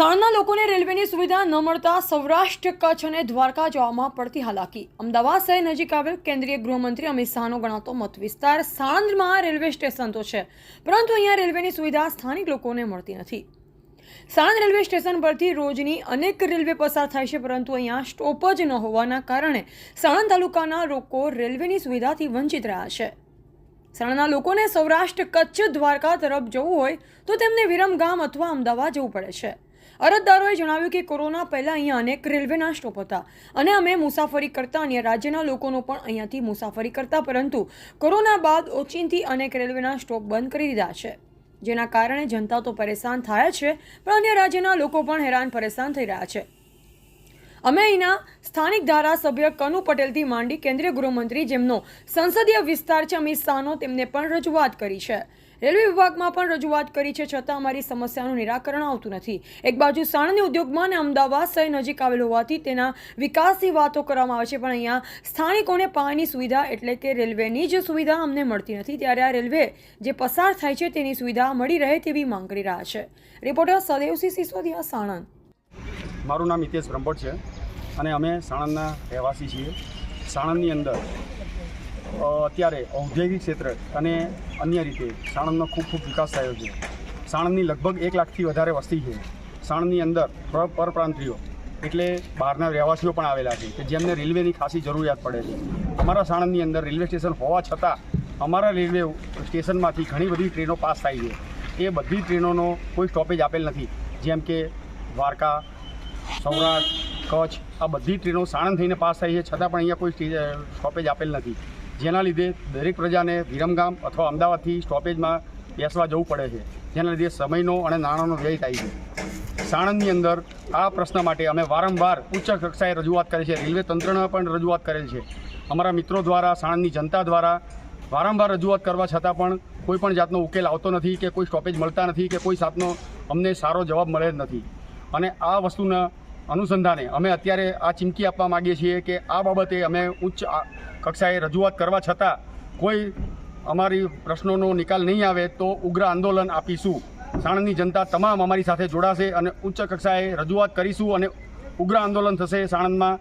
સાણંદના લોકોને રેલવેની સુવિધા ન મળતા સૌરાષ્ટ્ર કચ્છ અને દ્વારકા જવામાં પડતી હાલાકી. અમદાવાદ શહેર નજીક આવેલ કેન્દ્રીય ગૃહમંત્રી અમિત શાહનો ગણાતો મત વિસ્તાર સાણંદમાં રેલવે સ્ટેશન તો છે, પરંતુ અહીંયા રેલવેની સુવિધા સ્થાનિક લોકોને મળતી નથી. સાણંદ રેલવે સ્ટેશન પરથી રોજની અનેક રેલવે પસાર થાય છે, પરંતુ અહીંયા સ્ટોપ જ ન હોવાના કારણે સાણંદ તાલુકાના લોકો રેલવેની સુવિધાથી વંચિત રહ્યા છે. સાણંદના લોકોને સૌરાષ્ટ્ર કચ્છ દ્વારકા તરફ જવું હોય તો તેમને વિરમગામ અથવા અમદાવાદ જવું પડે છે. અરજદારોએ જણાવ્યું કે કોરોના પહેલાં અહીંયા અનેક રેલવેના સ્ટોપ હતા અને અમે મુસાફરી કરતા અન્ય રાજ્યના લોકોનો પણ અહીંયાથી મુસાફરી કરતા, પરંતુ કોરોના બાદ ઓચિંતી અનેક રેલવેના સ્ટોપ બંધ કરી દીધા છે, જેના કારણે જનતા તો પરેશાન થાય છે, પણ અન્ય રાજ્યના લોકો પણ હેરાન પરેશાન થઈ રહ્યા છે. અમે અહીંના સ્થાનિક ધારાસભ્ય કનુ પટેલથી માંડી કેન્દ્રીય ગૃહમંત્રી જેમનો સંસદીય વિસ્તાર છે અમિત શાહનો, તેમને પણ રજૂઆત કરી છે. રેલવે વિભાગમાં પણ રજૂઆત કરી છે, છતાં અમારી સમસ્યાનું નિરાકરણ આવતું નથી. એક બાજુ સાણંદની ઉદ્યોગમાં અને અમદાવાદ શહેર નજીક આવેલ હોવાથી તેના વિકાસની વાતો કરવામાં આવે છે, પણ અહીંયા સ્થાનિકોને પાણીની સુવિધા એટલે કે રેલવેની જ સુવિધા અમને મળતી નથી. ત્યારે આ રેલવે જે પસાર થાય છે, તેની સુવિધા મળી રહે તેવી માંગ કરી રહ્યા છે. રિપોર્ટર સદેવસિંહ સિસોદિયા સાણંદ. મારું નામ હિતેશ બ્રહ્મભટ છે અને અમે સાણંદના રહેવાસી છીએ. સાણંદની અંદર અત્યારે ઔદ્યોગિક ક્ષેત્ર અને અન્ય રીતે સાણંદનો ખૂબ ખૂબ વિકાસ થયો છે. સાણંદની લગભગ એક લાખથી વધારે વસ્તી છે. સાણંદની અંદર પર પરપ્રાંતિયો એટલે બહારના રહેવાસીઓ પણ આવેલા છે કે જેમને રેલવેની ખાસી જરૂરિયાત પડે છે. અમારા સાણંદની અંદર રેલવે સ્ટેશન હોવા છતાં અમારા રેલવે સ્ટેશનમાંથી ઘણી બધી ટ્રેનો પાસ થાય છે. એ બધી ટ્રેનોનો કોઈ સ્ટોપેજ આપેલ નથી. જેમ કે દ્વારકા સૌરાષ્ટ્ર, કચ્છ, આ બધી ટ્રેનો સાણંદ થઈને પાસ થાય છે. છતાં પણ અહીંયા કોઈ સ્ટે- સ્ટોપેજ આપેલ નથી. જેના લીધે દરેક પ્રજાને વિરમગામ અથવા અમદાવાદથી સ્ટોપેજમાં બેસવા જવું પડે છે. જેના લીધે સમયનો અને નાણાંનો વ્યય થાય છે. સાણંદની અંદર આ પ્રશ્ન માટે અમે વારંવાર ઉચ્ચ કક્ષાએ રજૂઆત કરી છે. રેલવે તંત્રને પણ રજૂઆત કરેલ છે. અમારા મિત્રો દ્વારા, સાણંદની જનતા દ્વારા વારંવાર રજૂઆત કરવા છતાં પણ કોઈ પણ જાતનો ઉકેલ આવતો નથી કે કોઈ સ્ટોપેજ મળતા નથી કે કોઈ જાતનો અમને સારો જવાબ મળે જ નથી. અને આ વસ્તુના અનુસંધાને અમે અત્યારે આ ચીમકી આપવા માગીએ છીએ કે આ બાબતે અમે ઉચ્ચ કક્ષાએ રજૂઆત કરવા છતાં કોઈ અમારી પ્રશ્નોનો નિકાલ નહીં આવે તો ઉગ્ર આંદોલન આપીશું. સાણંદની જનતા તમામ અમારી સાથે જોડાશે અને ઉચ્ચ કક્ષાએ રજૂઆત કરીશું અને ઉગ્ર આંદોલન થશે સાણંદમાં.